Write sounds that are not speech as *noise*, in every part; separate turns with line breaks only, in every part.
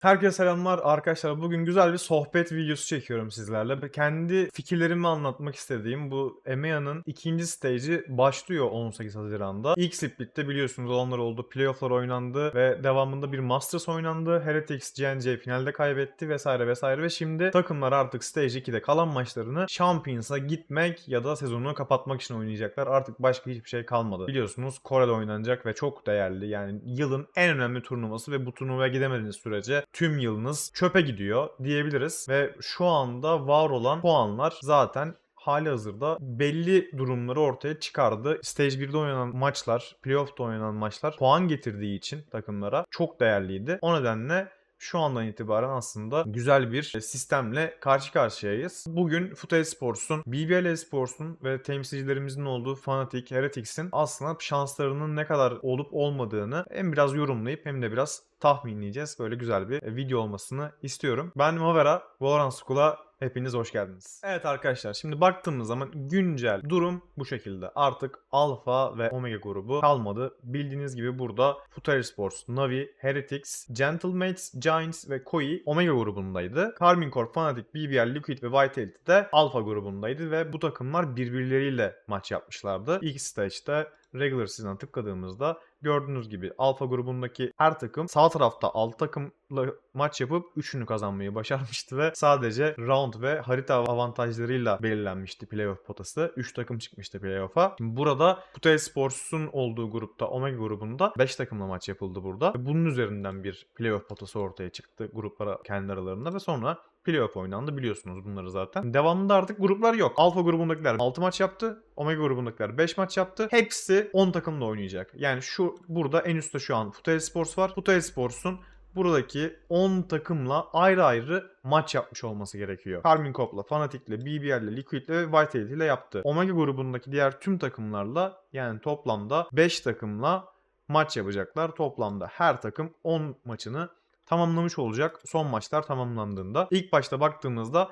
Herkese selamlar arkadaşlar. Bugün güzel bir sohbet videosu çekiyorum sizlerle. Kendi fikirlerimi anlatmak istediğim bu EMEA'nın ikinci stage'i başlıyor 18 Haziran'da. İlk split'te biliyorsunuz olanlar oldu. Playoff'lar oynandı ve devamında bir Masters oynandı. Heretics GNC finalde kaybetti vesaire vesaire ve şimdi takımlar artık stage 2'de kalan maçlarını Champions'a gitmek ya da sezonu kapatmak için oynayacaklar. Artık başka hiçbir şey kalmadı. Biliyorsunuz Kore'de oynanacak ve çok değerli yani yılın en önemli turnuvası ve bu turnuvaya gidemediğiniz sürece tüm yılınız çöpe gidiyor diyebiliriz. Ve şu anda var olan puanlar zaten hali hazırda belli durumları ortaya çıkardı. Stage 1'de oynanan maçlar, playoff'ta oynanan maçlar puan getirdiği için takımlara çok değerliydi. O nedenle şu andan itibaren aslında güzel bir sistemle karşı karşıyayız. Bugün Fute Sports'un, BBL Sports'un ve temsilcilerimizin olduğu Fnatic, Heretics'in aslında şanslarının ne kadar olup olmadığını hem biraz yorumlayıp hem de biraz tahminleyeceğiz. Böyle güzel bir video olmasını istiyorum. Ben Mavera, Valorant School'a Hepiniz hoş geldiniz. Evet arkadaşlar şimdi baktığımız zaman güncel durum bu şekilde. Artık Alpha ve Omega grubu kalmadı. Bildiğiniz gibi burada Futari Sports, Navi, Heretics, Gentlemates, Giants ve Koi Omega grubundaydı. Carmine Corp, Fnatic, BBL, Liquid ve Vitality de Alpha grubundaydı ve bu takımlar birbirleriyle maç yapmışlardı. İlk stage'de regular season'a tıkladığımızda gördüğünüz gibi alfa grubundaki her takım sağ tarafta alt takımla maç yapıp üçünü kazanmayı başarmıştı ve sadece round ve harita avantajlarıyla belirlenmişti playoff potası. 3 takım çıkmıştı playoff'a. Şimdi burada Putay Sports'un olduğu grupta Omega grubunda 5 takımla maç yapıldı burada. Bunun üzerinden bir playoff potası ortaya çıktı gruplara kendi aralarında ve sonra playoff oynandı biliyorsunuz bunları zaten. Devamında artık gruplar yok. Alfa grubundakiler 6 maç yaptı. Omega grubundakiler 5 maç yaptı. Hepsi 10 takımla oynayacak. Yani şu burada en üstte şu an Futay Sports var. Futay Sports'un buradaki 10 takımla ayrı ayrı maç yapmış olması gerekiyor. Carmine Corp'la, Fnatic'le, BBL'le, Liquid'le ve Vitality ile yaptı. Omega grubundaki diğer tüm takımlarla yani toplamda 5 takımla maç yapacaklar. Toplamda her takım 10 maçını tamamlamış olacak son maçlar tamamlandığında. İlk başta baktığımızda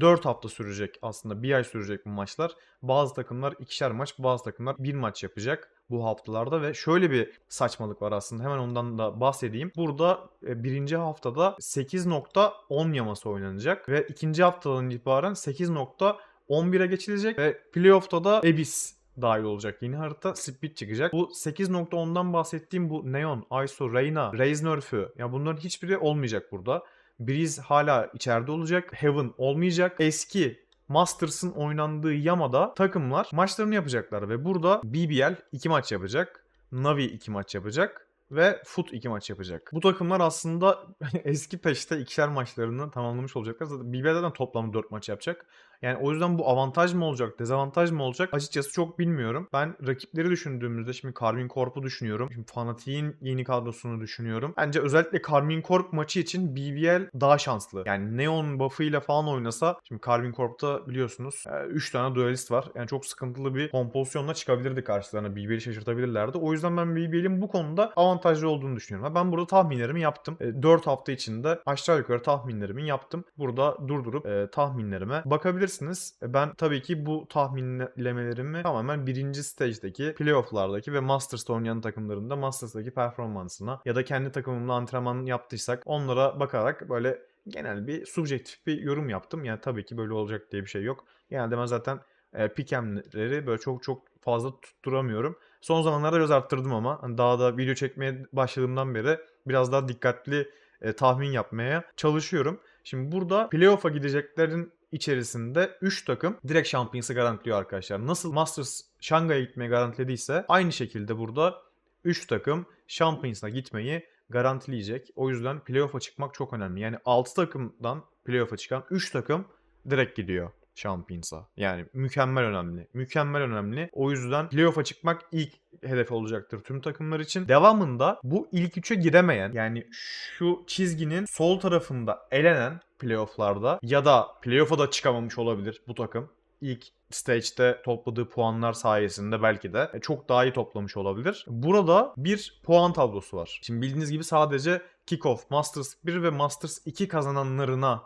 4 hafta sürecek aslında bir ay sürecek bu maçlar. Bazı takımlar ikişer maç bazı takımlar bir maç yapacak bu haftalarda ve şöyle bir saçmalık var aslında hemen ondan da bahsedeyim. Burada e, birinci haftada 8.10 yaması oynanacak ve ikinci haftadan itibaren 8.11'e geçilecek ve playoff'ta da Abyss dahil olacak yeni harita Split çıkacak. Bu 8.10'dan bahsettiğim bu Neon, ISO, Reyna, Raze Nerf'ü ya bunların hiçbiri olmayacak burada. Breeze hala içeride olacak. Heaven olmayacak. Eski Masters'ın oynandığı Yama'da takımlar maçlarını yapacaklar ve burada BBL 2 maç yapacak. Navi 2 maç yapacak ve Foot 2 maç yapacak. Bu takımlar aslında *laughs* eski peşte ikişer maçlarını tamamlamış olacaklar. Zaten BBL'den toplamda 4 maç yapacak. Yani o yüzden bu avantaj mı olacak, dezavantaj mı olacak açıkçası çok bilmiyorum. Ben rakipleri düşündüğümüzde şimdi Carmine Corp'u düşünüyorum. Şimdi Fanatic'in yeni kadrosunu düşünüyorum. Bence özellikle Carmine Corp maçı için BBL daha şanslı. Yani Neon buff'ıyla falan oynasa şimdi Carmine Corp'ta biliyorsunuz 3 tane duelist var. Yani çok sıkıntılı bir kompozisyonla çıkabilirdi karşılarına. BBL'i şaşırtabilirlerdi. O yüzden ben BBL'in bu konuda avantajlı olduğunu düşünüyorum. Ben burada tahminlerimi yaptım. 4 hafta içinde aşağı yukarı tahminlerimi yaptım. Burada durdurup e, tahminlerime bakabilirsiniz yapabilirsiniz. E, Ben tabii ki bu tahminlemelerimi tamamen birinci stage'deki playoff'lardaki ve Masters'ta oynayan takımların da Masters'taki performansına ya da kendi takımımla antrenman yaptıysak onlara bakarak böyle genel bir subjektif bir yorum yaptım. Yani tabii ki böyle olacak diye bir şey yok. Genelde ben zaten e, pikemleri böyle çok çok fazla tutturamıyorum. Son zamanlarda biraz arttırdım ama hani daha da video çekmeye başladığımdan beri biraz daha dikkatli e, tahmin yapmaya çalışıyorum. Şimdi burada playoff'a gideceklerin içerisinde 3 takım direkt Champions'ı garantiliyor arkadaşlar. Nasıl Masters Şangay'a gitmeyi garantilediyse aynı şekilde burada 3 takım Champions'a gitmeyi garantileyecek. O yüzden playoff'a çıkmak çok önemli. Yani 6 takımdan playoff'a çıkan 3 takım direkt gidiyor. Champions'a. Yani mükemmel önemli. Mükemmel önemli. O yüzden playoff'a çıkmak ilk hedef olacaktır tüm takımlar için. Devamında bu ilk üçe giremeyen yani şu çizginin sol tarafında elenen playoff'larda ya da playoff'a da çıkamamış olabilir bu takım. İlk stage'de topladığı puanlar sayesinde belki de çok daha iyi toplamış olabilir. Burada bir puan tablosu var. Şimdi bildiğiniz gibi sadece Kickoff, Masters 1 ve Masters 2 kazananlarına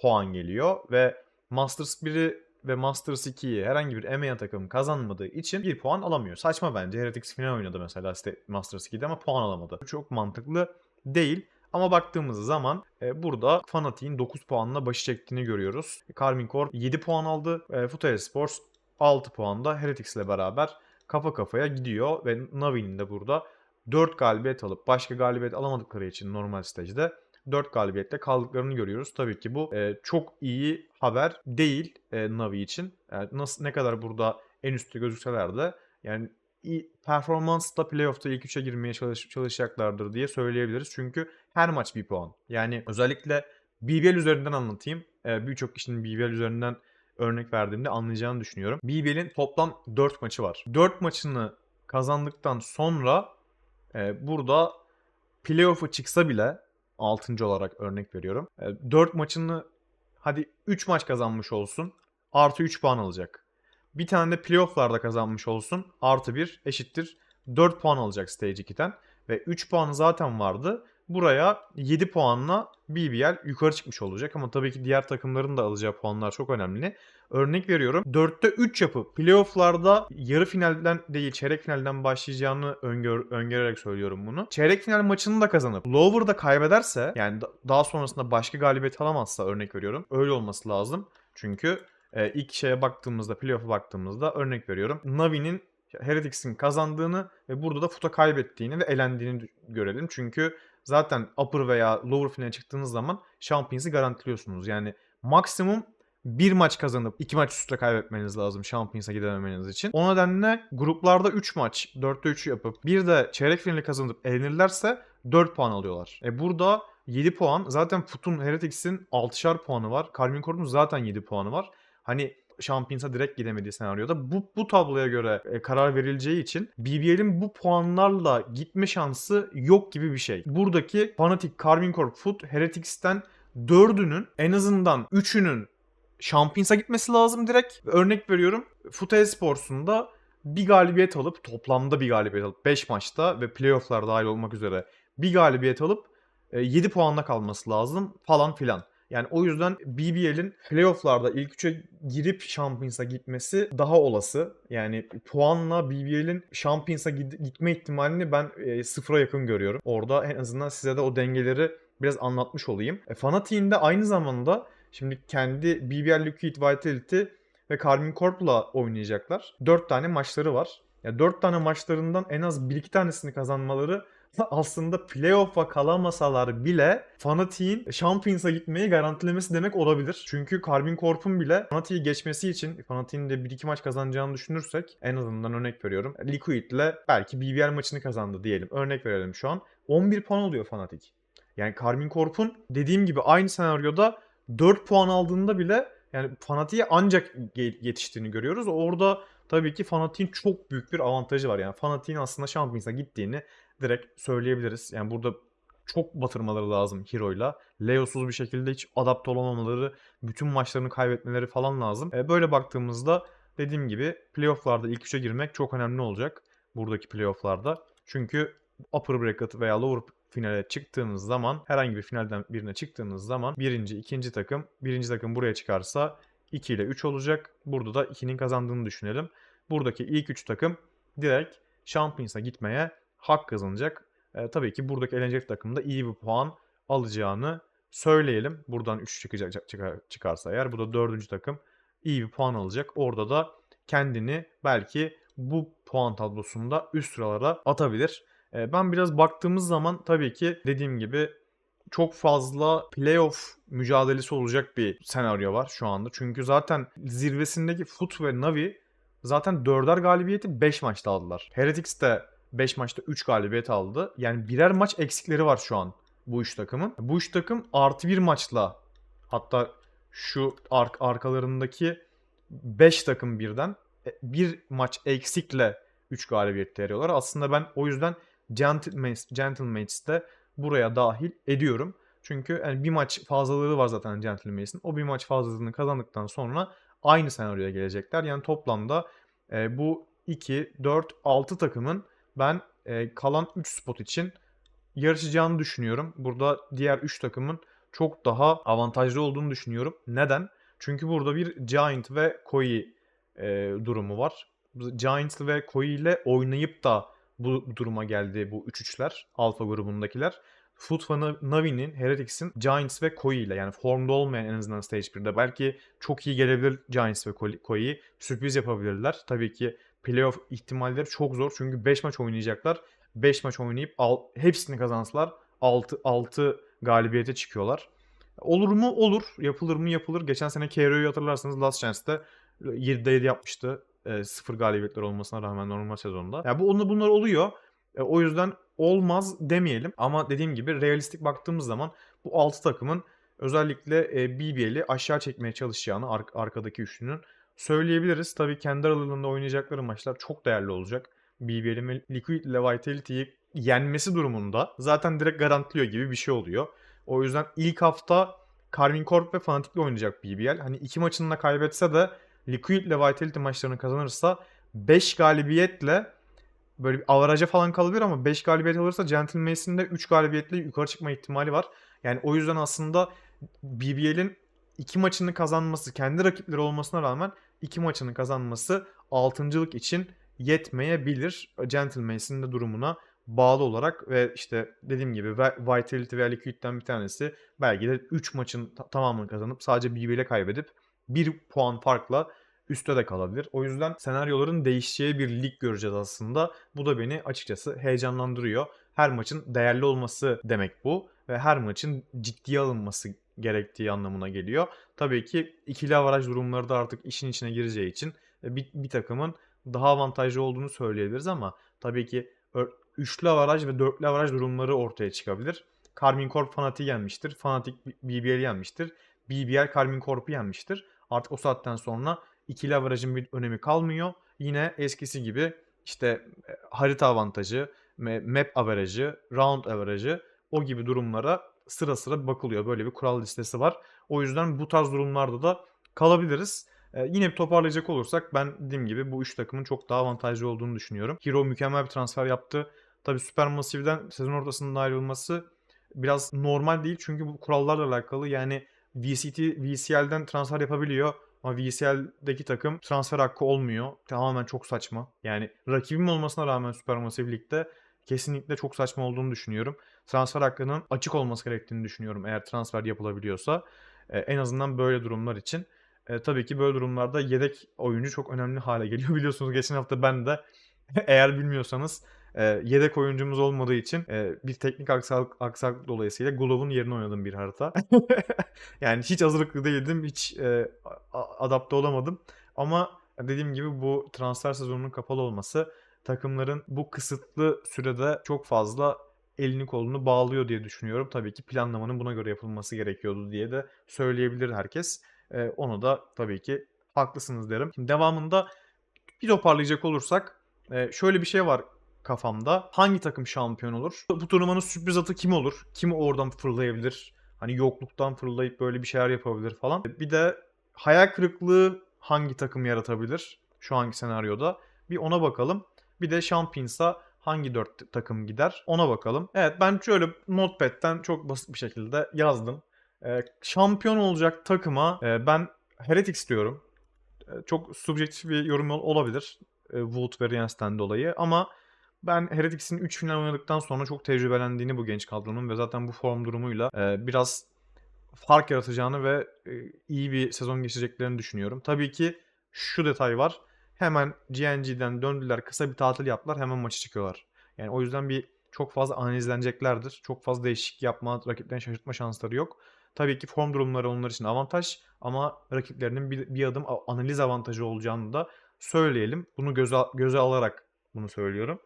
puan geliyor ve Masters 1'i ve Masters 2'yi herhangi bir EMEA takım kazanmadığı için bir puan alamıyor. Saçma bence. Heretics final oynadı mesela Masters 2'de ama puan alamadı. Çok mantıklı değil. Ama baktığımız zaman e, burada Fanatik'in 9 puanla başı çektiğini görüyoruz. Karmine Corp 7 puan aldı. E, Futari Sports 6 puanda Heretics ile beraber kafa kafaya gidiyor ve Navi'nin de burada 4 galibiyet alıp başka galibiyet alamadıkları için normal stajda 4 galibiyetle kaldıklarını görüyoruz. Tabii ki bu e, çok iyi haber değil e, Navi için. Yani nasıl ne kadar burada en üstte gözükseler de yani performansla playoff'ta ilk 3'e girmeye çalış, çalışacaklardır diye söyleyebiliriz. Çünkü her maç bir puan. Yani özellikle BBL üzerinden anlatayım. E, Birçok kişinin BBL üzerinden örnek verdiğimde anlayacağını düşünüyorum. BBL'in toplam 4 maçı var. 4 maçını kazandıktan sonra e, burada playoff'a çıksa bile 6. olarak örnek veriyorum. E, 4 maçını hadi 3 maç kazanmış olsun. Artı 3 puan alacak. Bir tane de playoff'larda kazanmış olsun. Artı 1 eşittir. 4 puan alacak Stage 2'den. Ve 3 puanı zaten vardı. Buraya 7 puanla BBL yukarı çıkmış olacak. Ama tabii ki diğer takımların da alacağı puanlar çok önemli. Örnek veriyorum. 4'te 3 yapıp playoff'larda yarı finalden değil çeyrek finalden başlayacağını öngör, öngörerek söylüyorum bunu. Çeyrek final maçını da kazanıp Lower'da kaybederse yani da- daha sonrasında başka galibiyet alamazsa örnek veriyorum. Öyle olması lazım. Çünkü e, ilk şeye baktığımızda playoff'a baktığımızda örnek veriyorum. Navi'nin Heretics'in kazandığını ve burada da Futa kaybettiğini ve elendiğini görelim. Çünkü zaten upper veya lower finale çıktığınız zaman Champions'ı garantiliyorsunuz. Yani maksimum bir maç kazanıp iki maç üstte kaybetmeniz lazım Champions'a gidememeniz için. O nedenle gruplarda 3 maç 4'te 3 yapıp bir de çeyrek finali kazanıp elenirlerse 4 puan alıyorlar. E burada 7 puan. Zaten Futun Heretics'in 6'şar puanı var. Calvin Corp'un zaten 7 puanı var. Hani Champions'a direkt gidemediği senaryoda bu, bu tabloya göre e, karar verileceği için BBL'in bu puanlarla gitme şansı yok gibi bir şey. Buradaki Fnatic, Carmine Corp, Foot, Heretics'ten dördünün en azından üçünün Champions'a gitmesi lazım direkt. Örnek veriyorum. Foot Esports'un da bir galibiyet alıp toplamda bir galibiyet alıp 5 maçta ve playoff'lar dahil olmak üzere bir galibiyet alıp 7 puanla kalması lazım falan filan. Yani o yüzden BBL'in playoff'larda ilk 3'e girip Champions'a gitmesi daha olası. Yani puanla BBL'in Champions'a gitme ihtimalini ben e, sıfıra yakın görüyorum. Orada en azından size de o dengeleri biraz anlatmış olayım. E, Fanatic'in de aynı zamanda şimdi kendi BBL Liquid Vitality ve Carmine Corp'la oynayacaklar. 4 tane maçları var. Ya 4 tane maçlarından en az 1-2 tanesini kazanmaları *laughs* aslında playoff'a kalamasalar bile Fnatic'in Champions'a gitmeyi garantilemesi demek olabilir. Çünkü Carmine Corp'un bile Fnatic'i geçmesi için Fnatic'in de 1-2 maç kazanacağını düşünürsek en azından örnek veriyorum. Liquid'le belki BBL maçını kazandı diyelim. Örnek verelim şu an. 11 puan oluyor Fnatic. Yani Carmine Corp'un dediğim gibi aynı senaryoda 4 puan aldığında bile yani Fnatic'e ancak yetiştiğini görüyoruz. Orada tabii ki Fnatic'in çok büyük bir avantajı var. Yani Fnatic'in aslında Champions'a gittiğini direkt söyleyebiliriz. Yani burada çok batırmaları lazım Hero'yla. Leo'suz bir şekilde hiç adapte olamamaları, bütün maçlarını kaybetmeleri falan lazım. E, böyle baktığımızda dediğim gibi playoff'larda ilk üçe girmek çok önemli olacak buradaki playoff'larda. Çünkü upper bracket veya lower finale çıktığınız zaman herhangi bir finalden birine çıktığınız zaman birinci, ikinci takım, birinci takım buraya çıkarsa 2 ile 3 olacak. Burada da 2'nin kazandığını düşünelim. Buradaki ilk 3 takım direkt Champions'a gitmeye hak kazanacak. E, tabii ki buradaki elenecek takım da iyi bir puan alacağını söyleyelim. Buradan 3 çıkacak çıkar, çıkarsa eğer bu da 4. takım iyi bir puan alacak. Orada da kendini belki bu puan tablosunda üst sıralara atabilir. E, ben biraz baktığımız zaman tabii ki dediğim gibi çok fazla playoff mücadelesi olacak bir senaryo var şu anda. Çünkü zaten zirvesindeki Foot ve Navi zaten dörder galibiyeti 5 maçta aldılar. Heretics de 5 maçta 3 galibiyet aldı. Yani birer maç eksikleri var şu an bu üç takımın. Bu üç takım artı bir maçla hatta şu ar- arkalarındaki 5 takım birden e, bir maç eksikle 3 galibiyet veriyorlar. Aslında ben o yüzden Gentlemates, de buraya dahil ediyorum. Çünkü yani bir maç fazlalığı var zaten Gentleman's'in. O bir maç fazlalığını kazandıktan sonra aynı senaryoya gelecekler. Yani toplamda e, bu 2, 4, 6 takımın ben e, kalan 3 spot için yarışacağını düşünüyorum. Burada diğer 3 takımın çok daha avantajlı olduğunu düşünüyorum. Neden? Çünkü burada bir Giant ve Koi e, durumu var. Giants ve Koi ile oynayıp da bu duruma geldi bu 3-3'ler. Alfa grubundakiler. Foot Navi'nin, Heretics'in Giants ve Koi ile yani formda olmayan en azından Stage 1'de belki çok iyi gelebilir Giants ve Koi- Koi. Sürpriz yapabilirler. Tabii ki playoff ihtimalleri çok zor çünkü 5 maç oynayacaklar. 5 maç oynayıp al, hepsini kazansalar 6 6 galibiyete çıkıyorlar. Olur mu? Olur. Yapılır mı? Yapılır. Geçen sene KRO'yu hatırlarsanız Last Chance'de 7'de 7 yapmıştı. E, sıfır galibiyetler olmasına rağmen normal sezonda. Ya bu onlar bunlar oluyor. E, o yüzden olmaz demeyelim. Ama dediğim gibi realistik baktığımız zaman bu 6 takımın özellikle e, BBL'i aşağı çekmeye çalışacağını ar- arkadaki üçlünün söyleyebiliriz. Tabii kendi aralarında oynayacakları maçlar çok değerli olacak. BBL'in Liquid ile Vitality'yi yenmesi durumunda zaten direkt garantiliyor gibi bir şey oluyor. O yüzden ilk hafta Carmine Corp ve Fnatic'le oynayacak BBL. Hani iki maçını da kaybetse de Liquid ile Vitality maçlarını kazanırsa 5 galibiyetle böyle bir avaraja falan kalabilir ama 5 galibiyet alırsa Gentleman's'in de 3 galibiyetle yukarı çıkma ihtimali var. Yani o yüzden aslında BBL'in iki maçını kazanması, kendi rakipleri olmasına rağmen iki maçını kazanması altıncılık için yetmeyebilir. Gentleman's'in de durumuna bağlı olarak ve işte dediğim gibi Vi- Vitality veya Liquid'den bir tanesi belki de 3 maçın ta- tamamını kazanıp sadece BBL'e kaybedip 1 puan farkla üstte de kalabilir. O yüzden senaryoların değişeceği bir lig göreceğiz aslında. Bu da beni açıkçası heyecanlandırıyor. Her maçın değerli olması demek bu ve her maçın ciddiye alınması gerektiği anlamına geliyor. Tabii ki ikili avaraj durumları da artık işin içine gireceği için e, bir, bir takımın daha avantajlı olduğunu söyleyebiliriz ama tabii ki üçlü avaraj ve dörtlü avaraj durumları ortaya çıkabilir. Carmine Corp Fnatic'i yenmiştir. Fnatic BBL'i yenmiştir. BBL Carmine Corp'u yenmiştir. Artık o saatten sonra ikili avarajın bir önemi kalmıyor. Yine eskisi gibi işte e, harita avantajı, map averajı, round averajı o gibi durumlara sıra sıra bakılıyor. Böyle bir kural listesi var. O yüzden bu tarz durumlarda da kalabiliriz. Ee, yine bir toparlayacak olursak ben dediğim gibi bu üç takımın çok daha avantajlı olduğunu düşünüyorum. Hero mükemmel bir transfer yaptı. Tabii Supermassive'den sezon ortasında ayrılması biraz normal değil çünkü bu kurallarla alakalı yani VCT VCL'den transfer yapabiliyor ama VCL'deki takım transfer hakkı olmuyor. Tamamen çok saçma. Yani rakibim olmasına rağmen Supermassive Lig'de kesinlikle çok saçma olduğunu düşünüyorum. Transfer hakkının açık olması gerektiğini düşünüyorum eğer transfer yapılabiliyorsa. Ee, en azından böyle durumlar için. Ee, tabii ki böyle durumlarda yedek oyuncu çok önemli hale geliyor. *laughs* Biliyorsunuz geçen hafta ben de *laughs* eğer bilmiyorsanız e, yedek oyuncumuz olmadığı için e, bir teknik aksaklık, aksaklık dolayısıyla Glove'un yerine oynadım bir harita. *laughs* yani hiç hazırlıklı değildim, hiç e, adapte olamadım. Ama dediğim gibi bu transfer sezonunun kapalı olması takımların bu kısıtlı sürede çok fazla elini kolunu bağlıyor diye düşünüyorum. Tabii ki planlamanın buna göre yapılması gerekiyordu diye de söyleyebilir herkes. E, onu da tabii ki haklısınız derim. Şimdi devamında bir toparlayacak olursak e, şöyle bir şey var kafamda. Hangi takım şampiyon olur? Bu turnuvanın sürpriz atı kim olur? Kim oradan fırlayabilir? Hani yokluktan fırlayıp böyle bir şeyler yapabilir falan. Bir de hayal kırıklığı hangi takım yaratabilir şu anki senaryoda? Bir ona bakalım. Bir de Champions'a hangi dört takım gider ona bakalım. Evet ben şöyle Notepad'den çok basit bir şekilde yazdım. Ee, şampiyon olacak takıma e, ben Heretics diyorum. E, çok subjektif bir yorum ol- olabilir. E, Wood ve Riens'ten dolayı ama ben Heretics'in 3 final oynadıktan sonra çok tecrübelendiğini bu genç kadronun ve zaten bu form durumuyla e, biraz fark yaratacağını ve e, iyi bir sezon geçireceklerini düşünüyorum. Tabii ki şu detay var. Hemen GNG'den döndüler, kısa bir tatil yaptılar, hemen maçı çıkıyorlar. Yani o yüzden bir çok fazla analizleneceklerdir. Çok fazla değişiklik yapma, rakiplerini şaşırtma şansları yok. Tabii ki form durumları onlar için avantaj ama rakiplerinin bir, bir adım analiz avantajı olacağını da söyleyelim. Bunu göze, göze alarak bunu söylüyorum.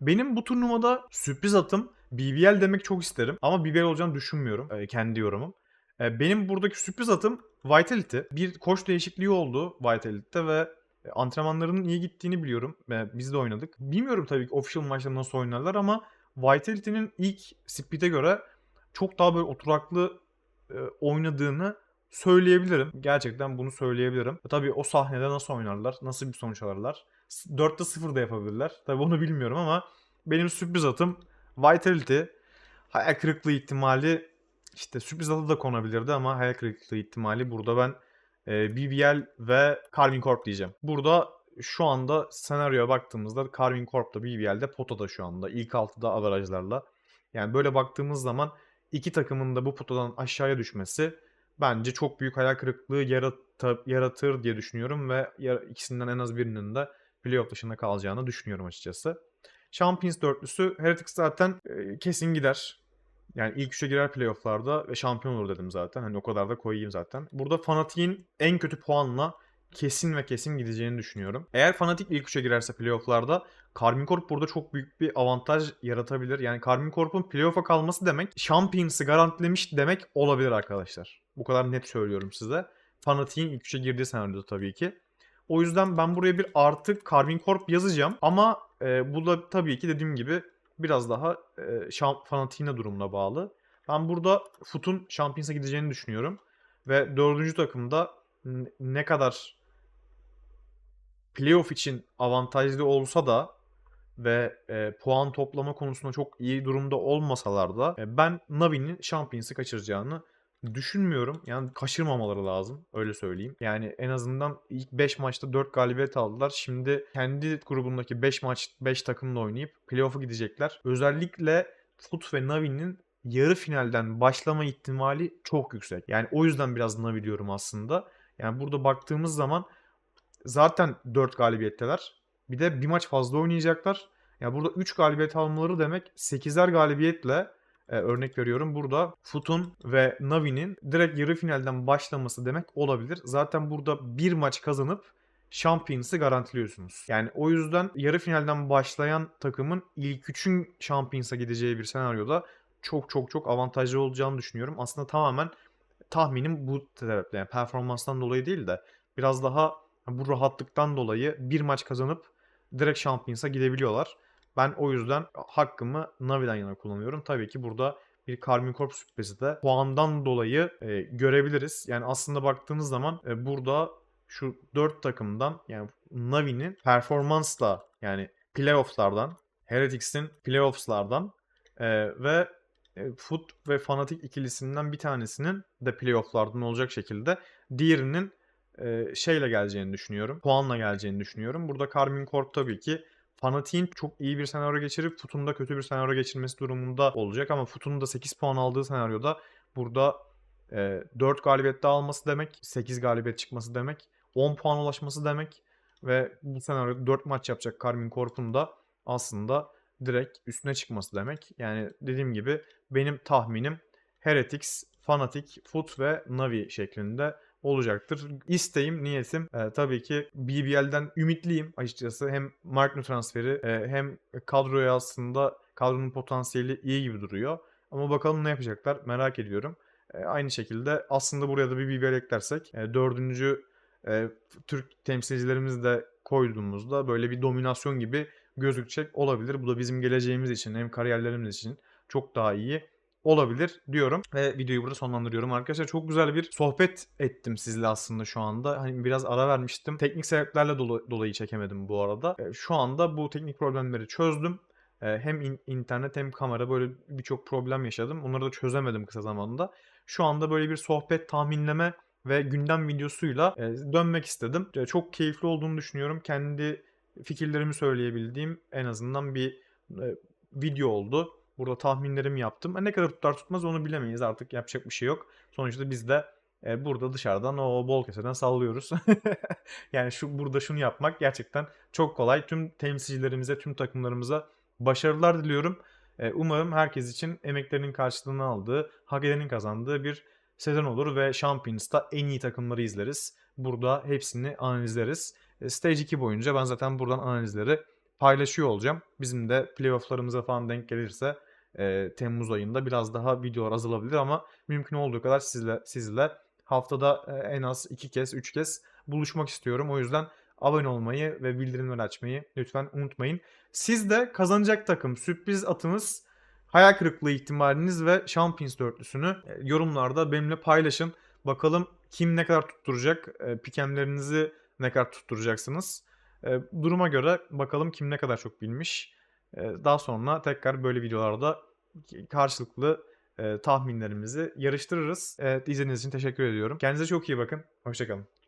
Benim bu turnuvada sürpriz atım BBL demek çok isterim ama BBL olacağını düşünmüyorum. e, kendi yorumum. E, benim buradaki sürpriz atım Vitality. Bir koç değişikliği oldu Vitality'de ve antrenmanlarının iyi gittiğini biliyorum. E, biz de oynadık. Bilmiyorum tabii ki official maçta nasıl oynarlar ama Vitality'nin ilk split'e göre çok daha böyle oturaklı e, oynadığını söyleyebilirim. Gerçekten bunu söyleyebilirim. E, tabii o sahnede nasıl oynarlar? Nasıl bir sonuç alırlar? 4'te 0 da yapabilirler. Tabii onu bilmiyorum ama benim sürpriz atım Vitality. Hayal kırıklığı ihtimali işte sürpriz atı da konabilirdi ama hayal kırıklığı ihtimali burada ben e, BBL ve Carmine Corp diyeceğim. Burada şu anda senaryoya baktığımızda Carmine Corp da BBL'de potada şu anda. İlk altıda averajlarla. Yani böyle baktığımız zaman iki takımın da bu potadan aşağıya düşmesi bence çok büyük hayal kırıklığı yarata- yaratır diye düşünüyorum ve ikisinden en az birinin de playoff dışında kalacağını düşünüyorum açıkçası. Champions dörtlüsü Heretics zaten e, kesin gider. Yani ilk üçe girer playofflarda ve şampiyon olur dedim zaten. Hani o kadar da koyayım zaten. Burada Fanatik'in en kötü puanla kesin ve kesin gideceğini düşünüyorum. Eğer Fnatic ilk üçe girerse playofflarda Karmine Corp burada çok büyük bir avantaj yaratabilir. Yani Karmine Corp'un playoff'a kalması demek Champions'ı garantilemiş demek olabilir arkadaşlar. Bu kadar net söylüyorum size. Fnatic'in ilk üçe girdiği senaryoda tabii ki. O yüzden ben buraya bir artı Karmine Corp yazacağım. Ama e, bu da tabii ki dediğim gibi biraz daha e, şam, fanatiğine durumuna bağlı. Ben burada Foot'un Champions'a gideceğini düşünüyorum. Ve dördüncü takımda ne kadar playoff için avantajlı olsa da ve e, puan toplama konusunda çok iyi durumda olmasalar da e, ben Navi'nin Champions'ı kaçıracağını düşünmüyorum. Yani kaçırmamaları lazım öyle söyleyeyim. Yani en azından ilk 5 maçta 4 galibiyet aldılar. Şimdi kendi grubundaki 5 maç 5 takımla oynayıp playoff'a gidecekler. Özellikle Foot ve Navi'nin yarı finalden başlama ihtimali çok yüksek. Yani o yüzden biraz Navi diyorum aslında. Yani burada baktığımız zaman zaten 4 galibiyetteler. Bir de bir maç fazla oynayacaklar. Ya burada 3 galibiyet almaları demek 8'er galibiyetle e, örnek veriyorum burada Foot'un ve Navi'nin direkt yarı finalden başlaması demek olabilir. Zaten burada bir maç kazanıp Champions'ı garantiliyorsunuz. Yani o yüzden yarı finalden başlayan takımın ilk üçün Champions'a gideceği bir senaryoda çok çok çok avantajlı olacağını düşünüyorum. Aslında tamamen tahminim bu sebeple yani performanstan dolayı değil de biraz daha bu rahatlıktan dolayı bir maç kazanıp direkt Champions'a gidebiliyorlar. Ben o yüzden hakkımı Navi'den yana kullanıyorum. Tabii ki burada bir Karmine Corp sürprizi de puandan dolayı e, görebiliriz. Yani aslında baktığınız zaman e, burada şu 4 takımdan yani Navi'nin performansla yani playoff'lardan, Heretics'in playoff'lardan e, ve e, Foot ve Fnatic ikilisinden bir tanesinin de playoff'lardan olacak şekilde diğerinin e, şeyle geleceğini düşünüyorum. Puanla geleceğini düşünüyorum. Burada Karmine Corp tabii ki Fanatik'in çok iyi bir senaryo geçirip Fut'un da kötü bir senaryo geçirmesi durumunda olacak ama Fut'un da 8 puan aldığı senaryoda burada e, 4 galibiyet daha alması demek, 8 galibiyet çıkması demek, 10 puan ulaşması demek ve bu senaryoda 4 maç yapacak Karmine Corp'un da aslında direkt üstüne çıkması demek. Yani dediğim gibi benim tahminim Heretics, Fnatic, Foot ve Navi şeklinde olacaktır. İsteğim, niyetim e, tabii ki BBL'den ümitliyim açıkçası. Hem Markno transferi e, hem kadroya aslında kadronun potansiyeli iyi gibi duruyor. Ama bakalım ne yapacaklar merak ediyorum. E, aynı şekilde aslında buraya da bir BBL eklersek e, dördüncü e, Türk temsilcilerimizi de koyduğumuzda böyle bir dominasyon gibi gözükecek olabilir. Bu da bizim geleceğimiz için hem kariyerlerimiz için çok daha iyi olabilir diyorum ve videoyu burada sonlandırıyorum arkadaşlar. Çok güzel bir sohbet ettim sizle aslında şu anda. Hani biraz ara vermiştim. Teknik sebeplerle dolu- dolayı çekemedim bu arada. E, Şu anda bu teknik problemleri çözdüm. E, Hem in- internet hem kamera böyle birçok problem yaşadım. Onları da çözemedim kısa zamanda. Şu anda böyle bir sohbet, tahminleme ve gündem videosuyla e, dönmek istedim. Çok keyifli olduğunu düşünüyorum. Kendi fikirlerimi söyleyebildiğim en azından bir video oldu. Burada tahminlerimi yaptım. E, Ne kadar tutar tutmaz onu bilemeyiz artık yapacak bir şey yok. Sonuçta biz de e, burada dışarıdan o bol keseden sallıyoruz. *laughs* yani şu burada şunu yapmak gerçekten çok kolay. Tüm temsilcilerimize, tüm takımlarımıza başarılar diliyorum. E, umarım herkes için emeklerinin karşılığını aldığı, hak edenin kazandığı bir sezon olur ve Champions'ta en iyi takımları izleriz. Burada hepsini analizleriz. E, Stage 2 boyunca ben zaten buradan analizleri paylaşıyor olacağım. Bizim de playoff'larımıza falan denk gelirse e, Temmuz ayında biraz daha videolar azalabilir ama mümkün olduğu kadar sizle sizle haftada e, en az 2 kez 3 kez buluşmak istiyorum. O yüzden abone olmayı ve bildirimleri açmayı lütfen unutmayın. Siz de kazanacak takım, sürpriz atınız, hayal kırıklığı ihtimaliniz ve Champions dörtlüsünü yorumlarda benimle paylaşın. Bakalım kim ne kadar tutturacak, pikemlerinizi ne kadar tutturacaksınız. Duruma göre bakalım kim ne kadar çok bilmiş. Daha sonra tekrar böyle videolarda karşılıklı tahminlerimizi yarıştırırız. Evet, izlediğiniz için teşekkür ediyorum. Kendinize çok iyi bakın. Hoşçakalın.